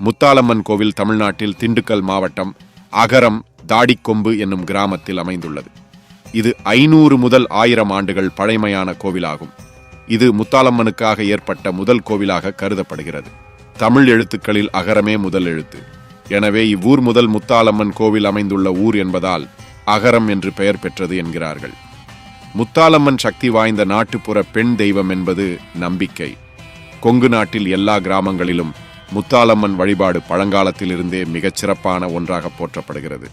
முத்தாலம்மன் கோவில் தமிழ்நாட்டில் திண்டுக்கல் மாவட்டம் அகரம் தாடிக்கொம்பு என்னும் கிராமத்தில் அமைந்துள்ளது. இது ஐநூறு முதல் ஆயிரம் ஆண்டுகள் பழமையான கோவிலாகும். இது முத்தாலம்மனுக்காக ஏற்பட்ட முதல் கோவிலாக கருதப்படுகிறது. தமிழ் எழுத்துக்களில் அகரமே முதல் எழுத்து. எனவே இவ்வூர் முதல் முத்தாலம்மன் கோவில் அமைந்துள்ள ஊர் என்பதால் அகரம் என்று பெயர் பெற்றது என்கிறார்கள். முத்தாலம்மன் சக்தி வாய்ந்த நாட்டுப்புற பெண் தெய்வம் என்பது நம்பிக்கை. கொங்கு நாட்டில் எல்லா கிராமங்களிலும் முத்தாலம்மன் வழிபாடு பழங்காலத்திலிருந்தே மிகச் சிறப்பான ஒன்றாக போற்றப்படுகிறது.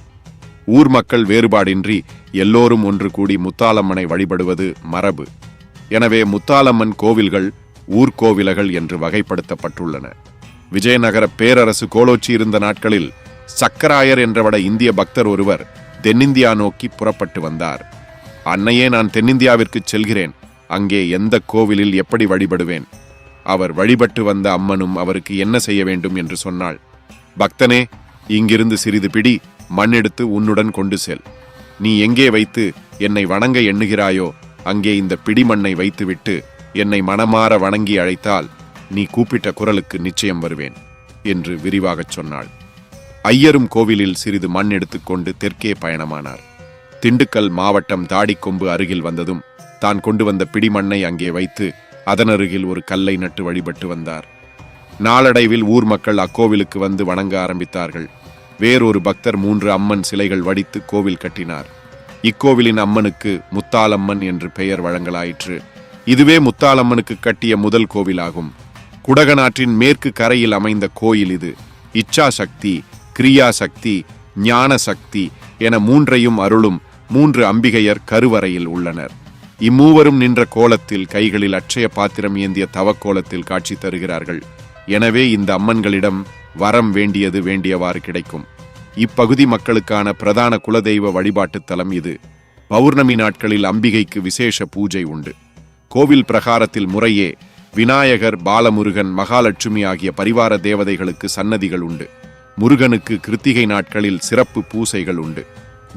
ஊர் மக்கள் வேறுபாடின்றி எல்லோரும் ஒன்று கூடி முத்தாலம்மனை வழிபடுவது மரபு. எனவே முத்தாலம்மன் கோவில்கள் ஊர்கோவிலகள் என்று வகைப்படுத்தப்பட்டுள்ளன. விஜயநகர பேரரசு கோலோச்சி இருந்த நாட்களில் சக்கராயர் என்றவட இந்திய பக்தர் ஒருவர் தென்னிந்தியா நோக்கி புறப்பட்டு வந்தார். அன்னையே நான் தென்னிந்தியாவிற்கு செல்கிறேன். அங்கே எந்த கோவிலில் எப்படி வழிபடுவேன்? அவர் வழிபட்டு வந்த அம்மனும் அவருக்கு என்ன செய்ய வேண்டும் என்று சொன்னாள். பக்தனே இங்கிருந்து சிறிது பிடி மண் எடுத்து உன்னுடன் கொண்டு செல். நீ எங்கே வைத்து என்னை வணங்க எண்ணுகிறாயோ அங்கே இந்த பிடி மண்ணை வைத்துவிட்டு என்னை மனமாற வணங்கி அழைத்தால் நீ கூப்பிட்ட குரலுக்கு நிச்சயம் வருவேன் என்று விரிவாகச் சொன்னாள். ஐயரும் கோவிலில் சிறிது மண் எடுத்துக்கொண்டு தெற்கே பயணமானார். திண்டுக்கல் மாவட்டம் தாடிக்கொம்பு அருகில் வந்ததும் தான் கொண்டு வந்த பிடிமண்ணை அங்கே வைத்து அதனருகில் ஒரு கல்லை நட்டு வழிபட்டு வந்தார். நாளடைவில் ஊர் மக்கள் அக்கோவிலுக்கு வந்து வணங்க ஆரம்பித்தார்கள். வேறொரு பக்தர் மூன்று அம்மன் சிலைகள் வடித்து கோவில் கட்டினார். இக்கோவிலின் அம்மனுக்கு முத்தாலம்மன் என்று பெயர் வழங்கலாயிற்று. இதுவே முத்தாலம்மனுக்கு கட்டிய முதல் கோவிலாகும். குடகநாற்றின் மேற்கு கரையில் அமைந்த கோயில் இது. இச்சா சக்தி கிரியா சக்தி ஞான சக்தி என மூன்றையும் அருளும் மூன்று அம்பிகையர் கருவறையில் உள்ளனர். இம்மூவரும் நின்ற கோலத்தில் கைகளில் அட்சய பாத்திரம் ஏந்திய தவக்கோலத்தில் காட்சி தருகிறார்கள். எனவே இந்த அம்மன்களிடம் வரம் வேண்டியது வேண்டியவாறு கிடைக்கும். இப்பகுதி மக்களுக்கான பிரதான குலதெய்வ வழிபாட்டுத் தலம் இது. பௌர்ணமி நாட்களில் அம்பிகைக்கு விசேஷ பூஜை உண்டு. கோவில் பிரகாரத்தில் முறையே விநாயகர் பாலமுருகன் மகாலட்சுமி ஆகிய பரிவார தேவதைகளுக்கு சன்னதிகள் உண்டு. முருகனுக்கு கிருத்திகை நாட்களில் சிறப்பு பூசைகள் உண்டு.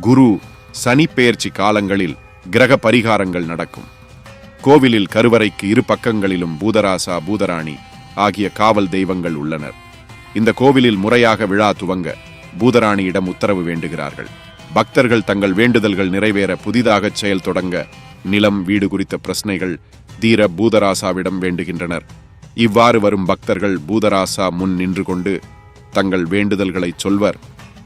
குரு சனி பெயர்ச்சி காலங்களில் கிரக பரிகாரங்கள் நடக்கும். கோவிலில் கருவறைக்கு இரு பக்கங்களிலும் பூதராசா பூதராணி ஆகிய காவல் தெய்வங்கள் உள்ளனர். இந்த கோவிலில் முறையாக விழா துவங்க பூதராணியிடம் உத்தரவு வேண்டுகிறார்கள். பக்தர்கள் தங்கள் வேண்டுதல்கள் நிறைவேற புதிதாக செயல் தொடங்க நிலம் வீடு குறித்த பிரச்சனைகள் தீர பூதராசாவிடம் வேண்டுகின்றனர். இவ்வாறு வரும் பக்தர்கள் பூதராசா முன் நின்று கொண்டு தங்கள் வேண்டுதல்களை சொல்வர்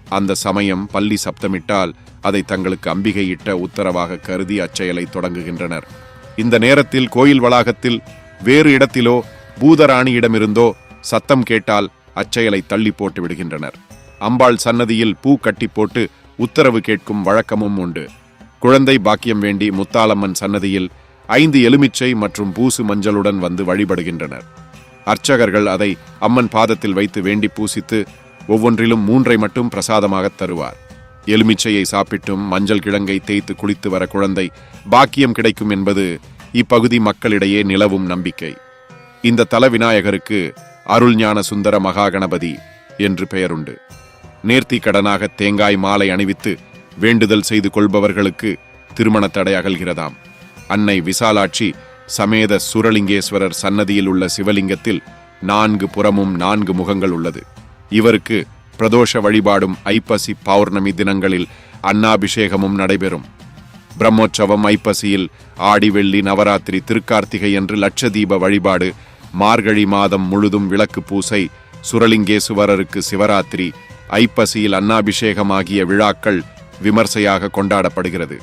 அந்த சமயம் பள்ளி சப்தமிட்டால் அதை தங்களுக்கு அம்பிகையிட்ட உத்தரவாக கருதி அச்செயலை தொடங்குகின்றனர். இந்த நேரத்தில் கோயில் வளாகத்தில் வேறு இடத்திலோ பூதராணியிடமிருந்தோ சத்தம் கேட்டால் அச்செயலை தள்ளி போட்டு விடுகின்றனர். அம்பாள் சன்னதியில் பூ கட்டி போட்டு உத்தரவு கேட்கும் வழக்கமும் உண்டு. குழந்தை பாக்கியம் வேண்டி முத்தாலம்மன் சன்னதியில் ஐந்து எலுமிச்சை மற்றும் பூசு மஞ்சளுடன் வந்து வழிபடுகின்றனர். அர்ச்சகர்கள் அதை அம்மன் பாதத்தில் வைத்து வேண்டி பூசித்து ஒவ்வொன்றிலும் மூன்றை மட்டும் பிரசாதமாகத் தருவார். எலுமிச்சையை சாப்பிட்டும் மஞ்சள் கிழங்கை தேய்த்து குளித்து வர குழந்தை பாக்கியம் கிடைக்கும் என்பது இப்பகுதி மக்களிடையே நிலவும் நம்பிக்கை. இந்த தல விநாயகருக்கு அருள்ஞான சுந்தர மகாகணபதி என்று பெயருண்டு. நேர்த்தி கடனாக தேங்காய் மாலை அணிவித்து வேண்டுதல் செய்து கொள்பவர்களுக்கு திருமண தடை அகல்கிறதாம். அன்னை விசாலாட்சி சமேத சுரலிங்கேஸ்வரர் சன்னதியில் உள்ள சிவலிங்கத்தில் நான்கு புறமும் நான்கு முகங்கள் உள்ளது. இவருக்கு பிரதோஷ வழிபாடும் ஐப்பசி பௌர்ணமி தினங்களில் அன்னாபிஷேகமும் நடைபெறும். பிரம்மோற்சவம் ஐப்பசியில் ஆடி வெள்ளி நவராத்திரி திருக்கார்த்திகை என்று லட்சதீப வழிபாடு மார்கழி மாதம் முழுதும் விளக்கு பூசை சுரலிங்கேசுவரருக்கு சிவராத்திரி ஐப்பசியில் அன்னாபிஷேகம் ஆகிய விழாக்கள் விமர்சையாக கொண்டாடப்படுகிறது.